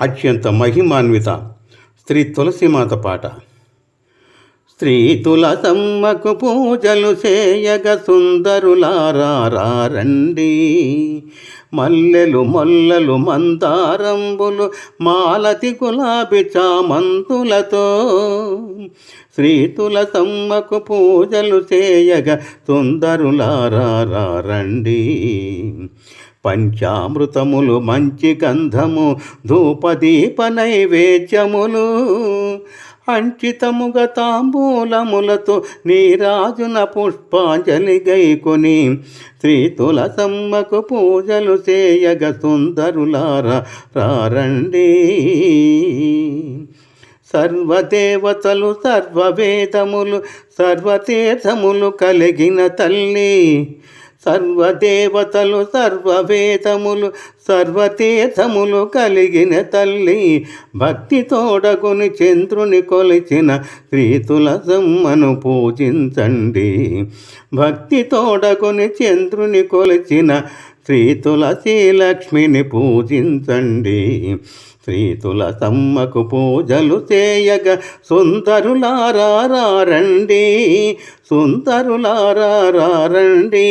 అత్యంత మహిమాన్విత శ్రీ తులసిమాత పాట. స్త్రీ తులసమ్మకు పూజలు చేయగ సుందరులారండి మల్లెలు మొల్లలు మందారంబులు మాలతి గులాబి చామంతులతో శ్రీ తులసమ్మకు పూజలు చేయగ సుందరులారండి పంచామృతములు మంచి గంధము ధూపదీప నైవేద్యములు అంచితముగ తాంబూలములతో నీరాజున పుష్పాంజలి గైకొని శ్రీ తులసమ్మకు పూజలు చేయగ సుందరులారా రారండి. సర్వదేవతలు సర్వవేదములు సర్వతీర్థములు కలిగిన తల్లి సర్వదేవతలు సర్వవేదములు సర్వతీర్థములు కలిగిన తల్లి భక్తి తోడగుని చంద్రుని కొలిచిన శ్రీతుల సమ్మను పూజించండి. భక్తి తోడగుని చంద్రుని కొలిచిన శ్రీ తులసి లక్ష్మిని పూజించండి. శ్రీ తులసమ్మకు పూజలు చేయగ సుందరులారా రండి